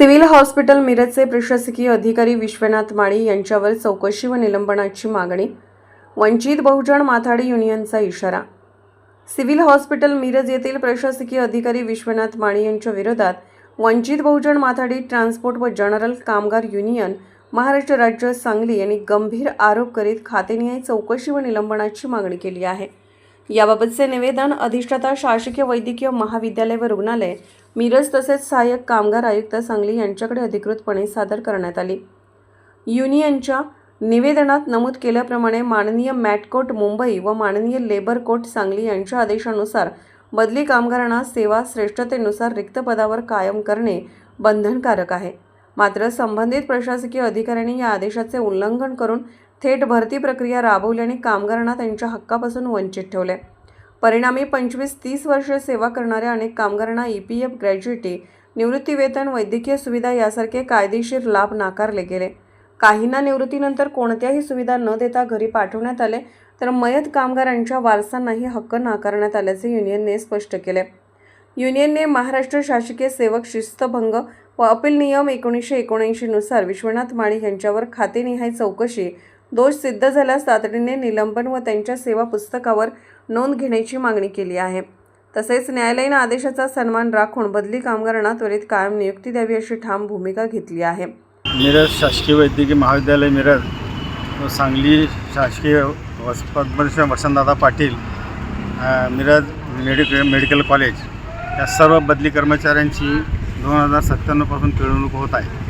Civil hospital मिरजचे प्रशासकीय अधिकारी विश्वनाथ माळी यांच्यावर चौकशी व निलंबनाची मागणी वंचित बहुजन माथाडी युनियनचा इशारा. सिव्हिल हॉस्पिटल मिरज येथील प्रशासकीय अधिकारी विश्वनाथ माळी यांच्या विरोधात वंचित बहुजन माथाडी ट्रान्सपोर्ट व जनरल कामगार युनियन महाराष्ट्र राज्य सांगली यांनी गंभीर आरोप करीत खातेनिहाय चौकशी व निलंबनाची मागणी केली आहे. याबाबतचे निवेदन अधिष्ठाता शासकीय वैद्यकीय महाविद्यालय व रुग्णालय मिरज तसेच सहाय्यक कामगार आयुक्त सांगली यांच्याकडे अधिकृतपणे सादर करण्यात आली. युनियनच्या निवेदनात नमूद केल्याप्रमाणे माननीय मॅटकोट मुंबई व माननीय लेबर कोर्ट सांगली यांच्या आदेशानुसार बदली कामगारांना सेवा श्रेष्ठतेनुसार रिक्त पदावर कायम करणे बंधनकारक आहे. मात्र संबंधित प्रशासकीय अधिकाऱ्यांनी या आदेशाचे उल्लंघन करून थेट भरती प्रक्रिया राबवल्याने कामगारांना त्यांच्या हक्कापासून वंचित ठेवले. परिणामी पंचवीस तीस वर्षे सेवा करणाऱ्या अनेक कामगारांना ई पी एफ ग्रॅज्युएटी निवृत्तीवेतन वैद्यकीय सुविधा यासारखे कायदेशीर लाभ नाकारले गेले. काहींना निवृत्तीनंतर कोणत्याही सुविधा न देता घरी पाठवण्यात आले तर मयत कामगारांच्या वारसांनाही हक्क नाकारण्यात आल्याचे युनियनने स्पष्ट केले. युनियनने महाराष्ट्र शासकीय सेवक शिस्तभंग व अपील नियम एकोणीसशे एकोणऐंशीनुसार विश्वनाथ माळी यांच्यावर खातेनिहाय चौकशी दोष सिद्ध झाल्यास तातडीने निलंबन व त्यांच्या सेवा पुस्तकावर नोंद घेण्याची मागणी केली आहे. तसेच न्यायालयीन आदेशाचा सन्मान राखून बदली कामगारांना त्वरित कायम नियुक्ती द्यावी अशी ठाम भूमिका घेतली आहे. मिरज शासकीय वैद्यकीय महाविद्यालय मिरज व सांगली शासकीय Padmashri Vasantdada Patil Miraj medical medical college या सर्व बदली कर्मचाऱ्यांची दोन हजार सत्त्याण्णवपासून पिळवणूक होत आहे.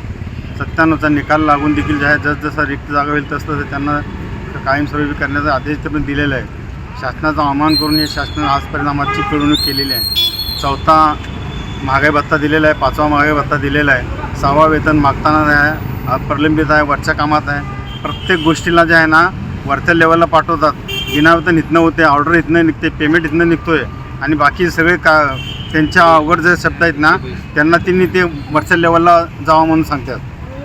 सत्त्याण्णवचा निकाल लागून देखील जे आहे जसजसा रिक्त जागा होईल तसतसं त्यांना कायमस्वरूपी करण्याचा आदेश ते पण दिलेला आहे. शासनाचा अवमान करून हे शासनानं आजपर्यंत आम्हाची पिळवणूक केलेली आहे. चौथा महागाई भत्ता दिलेला आहे पाचवा महागाई भत्ता दिलेला आहे. सहावा वेतन मागताना आहे प्रलंबित आहे वरच्या कामात आहे. प्रत्येक गोष्टीला जे आहे ना वरच्या लेवलला पाठवतात. विनावेतन इथनं होते ऑर्डर इथनं निघते पेमेंट इथनं निघतो आहे आणि बाकी सगळे का त्यांच्या अवघड जे शब्द आहेत ना त्यांना त्यांनी ते वरच्या लेवलला जावं म्हणून सांगतात.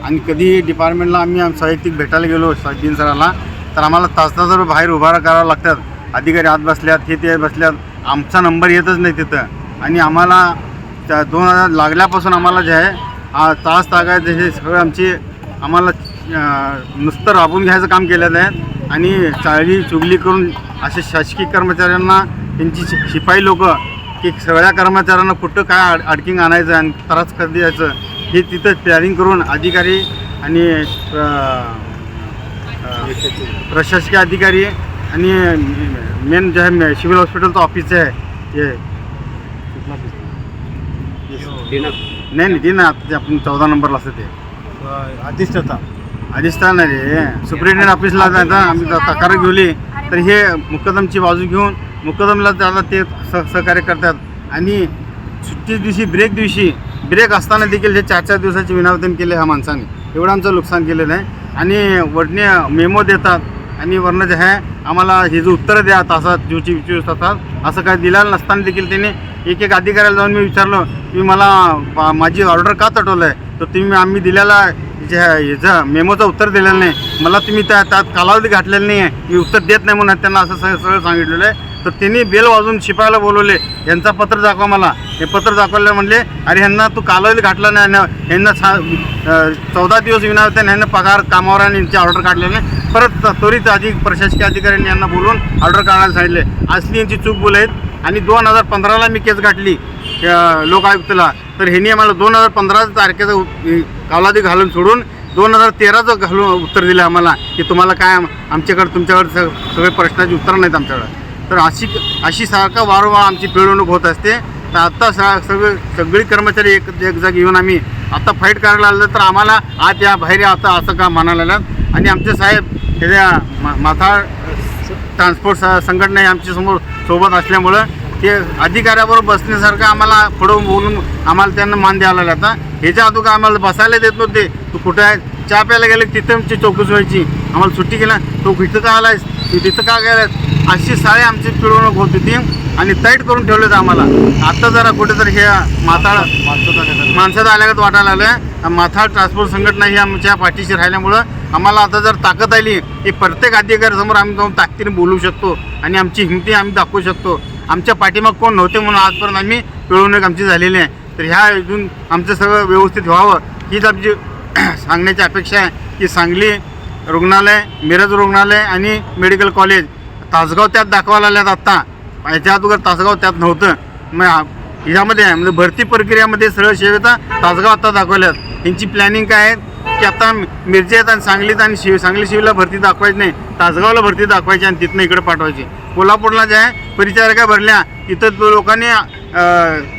आणि कधी डिपार्टमेंटला आम्ही आम- साहित्यिक भेटायला गेलो दिन सरांना तर आम्हाला तास तास बाहेर उभा करावं लागतात. अधिकारी आत बसल्यात हे ते बसल्यात. आमचा नंबर येतच नाही तिथं. आणि आम्हाला त्या दोन हजार लागल्यापासून आम्हाला जे आहे तास तागायचं हे सगळं आमची आम्हाला नुसतं राबून घ्यायचं काम केलेलं आहे. आणि चाळी चुगली करून असे शासकीय कर्मचाऱ्यांना त्यांची शि- शिपाई लोक की सगळ्या कर्मचाऱ्यांना कुठं काय अड अडकिंग आणायचं आणि त्रास कधी द्यायचं हे तिथं प्लॅनिंग करून अधिकारी आणि प्रशासकीय अधिकारी आणि मेन जे आहे सिव्हिल हॉस्पिटलचं ऑफिस आहे. हे. नाही नाही ते ना आता ते आपण चौदा नंबरला असतं ते. अधिष्ठाता. अधिष्ठान आहे रे सुप्रिटेंडेंट ऑफिसला जायचं आम्ही तक्रार घेवली तर हे मुकदमची बाजू घेऊन मुकदमला त्याला ते सहकार्य करतात. आणि सुट्टी दिवशी ब्रेक दिवशी ब्रेक असताना देखील हे चार चार दिवसाचे विनावेतन केले ह्या माणसाने. एवढं आमचं नुकसान केलेलं आहे. आणि वरने मेमो देतात आणि वरनं जे आहे आम्हाला हे जे उत्तरं द्या तासात जीवची चोवीस तासात असं काय दिलेलं नसताना देखील त्यांनी एक एक अधिकाऱ्याला जाऊन मी विचारलं की मला माझी ऑर्डर का तटवलं आहे तर तुम्ही आम्ही दिलेला जे ह्याचं मेमोचं उत्तर दिलेलं नाही. मला तुम्ही त्या त्यात कालावधी घातलेला नाही आहे मी उत्तर देत नाही म्हणून त्यांना असं सगळं सगळं सांगितलेलं आहे. तर त्यांनी बेल वाजवून शिपायला बोलवले यांचा पत्र दाखवा मला. हे पत्र दाखवलं म्हणले अरे ह्यांना तू कालावधी घातला नाही ह्यांना- ह्यांना सा चौदा दिवस विनावत्याने ह्यांना पगार कामावर आणि यांची ऑर्डर काढलेली. नाही परत त्वरित अधिक प्रशासकीय अधिकाऱ्यांनी यांना बोलवून ऑर्डर काढायला सांगितले. असली यांची चूक बोलायत आणि दोन हजार पंधराला मी केस गाठली लोक लोकायुक्तला तर ह्यांनी आम्हाला दोन हजार पंधरा तारखेचा कालावधी घालून सोडून दोन हजार तेराचं घालून उत्तर दिलं आम्हाला की तुम्हाला काय आमच्याकडे तुमच्याकडे सगळे प्रश्नाची उत्तरं नाहीत आमच्याकडे. तर अशी अशी सारखा वारंवार आमची पिळवणूक होत असते. तर आत्ता सा सगळे सगळी कर्मचारी एक एक जागी येऊन आम्ही आत्ता फाईट करायला लागलं तर आम्हाला आत या बाहेर या आता असं का म्हणायला लागल्यात आणि आमचे साहेब त्याच्या मा- माथा ट्रान्सपोर्ट स- संघटना ही आमच्यासमोर सोबत असल्यामुळं ते अधिकाऱ्याबरोबर बसण्यासारखं आम्हाला पुढं बोलून आम्हाला त्यांना मान द्यायला लागला आता ह्याच्या अगोदर आम्हाला बसायला देत नव्हते. तू कुठं आहे? चहा प्यायला गेले तिथं आमची चौकशी व्हायची. आम्हाला सुट्टी केला. तो इथं का आलायस? की तिथं का गेलायस अशी साळे आमची पिळवणूक होत होती आणि तैट करून ठेवलेत आम्हाला. आता जरा कुठेतरी हे माथाळ माणसात आल्यागत वाटायला लागलं माथाळ ट्रान्सपोर्ट संघटना ही आमच्या पाठीशी राहिल्यामुळं आम्हाला आता जर ताकद आली की प्रत्येक अधिकाऱ्यासमोर आम्ही जाऊन ताकदीने बोलू शकतो आणि आमची हिमती आम्ही दाखवू शकतो. आमच्या पाठीमाग कोण नव्हते म्हणून आजपर्यंत आम्ही पिळवणूक आमची झालेली आहे. तर ह्या इथून आमचं सगळं व्यवस्थित व्हावं हीच आमची सांगण्याची अपेक्षा आहे. की सांगली रुग्णालय मिरज रुग्णालय आणि मेडिकल कॉलेज. तासगाव त्यात दाखवायला आल्यात आत्ता. याच्या अगोदर तासगाव त्यात नव्हतं. मग ह्यामध्ये आहे. म्हणजे भरती प्रक्रियामध्ये सरळ सेवेचा तासगाव आत्ता दाखवल्यात यांची प्लॅनिंग काय आहे? की आता मिरजेत आणि सांगलीत आणि शिव सांगली शिवला भरती दाखवायची नाही. तासगावला भरती दाखवायची आणि तिथनं इकडे पाठवायची. कोल्हापूरला जे आहे परिचारिका भरल्या. तिथं तो लोकांनी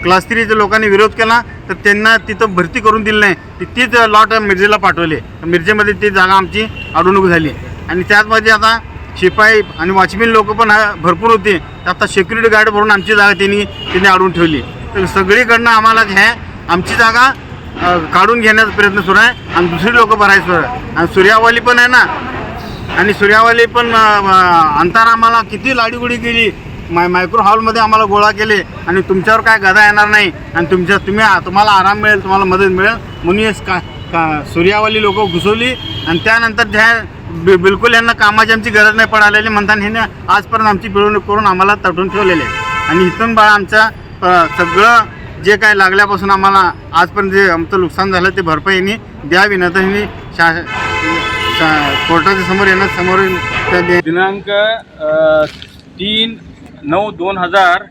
क्लास थ्रीच्या लोकांनी विरोध केला तर त्यांना तिथं भरती करून दिली नाही. ती तीच लॉट मिरजेला पाठवले. मिरजेमध्ये ती जागा आमची अडवणूक झाली. आणि त्याचमध्ये आता शिपाई आणि वॉचमॅन लोक पण भरपूर होते. तर आता सिक्युरिटी गार्ड भरून आमची जागा त्यांनी त्यांनी अडवून ठेवली. तर सगळीकडनं आम्हाला ह्या आमची जागा काढून घेण्याचा प्रयत्न सुरू आहे. आणि दुसरी लोक भरायचं सुरू. आहे आणि सूर्यावाली पण आहे ना. आणि सूर्यावाली पण अंतर आम्हाला किती लाडीगुडी केली. माय मायक्रो हॉलमध्ये आम्हाला गोळा केले आणि तुमच्यावर काय गदा येणार नाही आणि तुमच्या तुम्ही तुम्हाला आराम मिळेल तुम्हाला मदत मिळेल. म्हणून हे का का सूर्यावाली लोक घुसवली आणि त्यानंतर ज्या बि- बिलकुल यांना कामाची आमची गरज नाही पडालेली. म्हणताना ह्याने आजपर्यंत आमची पिळवणूक करून आम्हाला तटून ठेवलेले आणि इथून बाळा आमच्या सगळं जे काय लागल्यापासून आम्हाला आजपर्यंत जे आमचं नुकसान झालं ते भरपाईने द्यावी. ना तर ह्यांनी शा कोर्टाच्या समोर यांना समोर त्या दिनांक तीन नऊ दोन हजार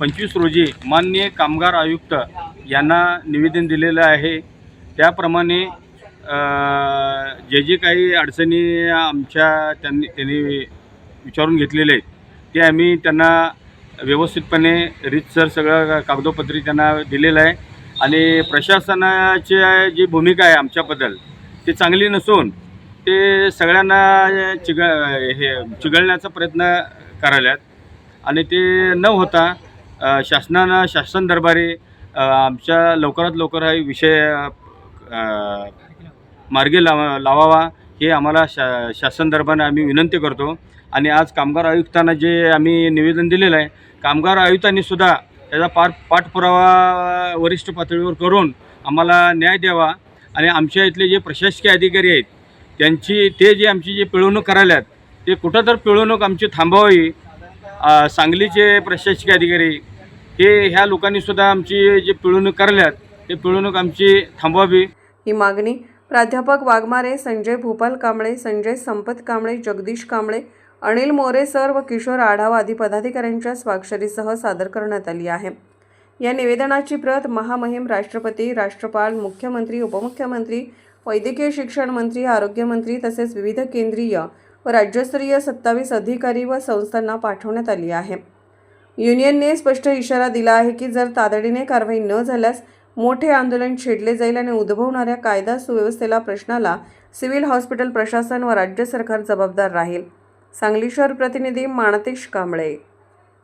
पंचवीस रोजी माननीय कामगार आयुक्त यांना निवेदन दिलेलं आहे. त्याप्रमाणे जे जे काही अडचणी आमच्या त्यांनी त्यांनी विचारून घेतलेले आहेत ते आम्ही त्यांना व्यवस्थितपणे रीतसर सगळं कागदोपत्री त्यांना दिलेलं आहे. आणि प्रशासनाची जी भूमिका आहे आमच्याबद्दल ती चांगली नसून ते सगळ्यांना चिग हे चिघळण्याचा प्रयत्न करायल्यात. आणि ते न होता शासनानं शासन दरबारी आमच्या लवकरात लवकर हा विषय मार्गे मार्गी लावा लावावा हे आम्हाला शा शासन दरबाराने आम्ही विनंती करतो. आणि आज कामगार आयुक्तांना जे आम्ही निवेदन दिलेलं आहे कामगार आयुक्तांनी सुद्धा त्याचा पार पाठपुरावा वरिष्ठ पातळीवर करून आम्हाला न्याय द्यावा. आणि आमच्या इथले जे प्रशासकीय अधिकारी आहेत त्यांची ते जे आमची जे पिळवणूक करायल्यात ते कुठं तर पिळवणूक आमची थांबवावी सांगलीचे प्रशासकीय अधिकारी हे ह्या लोकांनी सुद्धा आमची जे पिळवणूक करल्यात ते पिळवणूक आमची थांबवावी. ही मागणी प्राध्यापक वाघमारे संजय भूपाल कांबळे संजय संपत कांबळे जगदीश कांबळे अनिल मोरे सर व किशोर आढाव आदी पदाधिकाऱ्यांच्या स्वाक्षरीसह सादर करण्यात आली आहे. या निवेदनाची प्रत महामहिम राष्ट्रपती राष्ट्रपाल मुख्यमंत्री उपमुख्यमंत्री वैद्यकीय शिक्षण मंत्री आरोग्यमंत्री तसेच विविध केंद्रीय व राज्यस्तरीय सत्तावीस अधिकारी व संस्थांना पाठवण्यात आली आहे. युनियनने स्पष्ट इशारा दिला आहे की जर तातडीने कारवाई न झाल्यास मोठे आंदोलन छेडले जाईल आणि उद्भवणाऱ्या कायदा सुव्यवस्थेला प्रश्नाला सिव्हिल हॉस्पिटल प्रशासन व राज्य सरकार जबाबदार राहील. सांगली शहर प्रतिनिधी माणतेश कांबळे.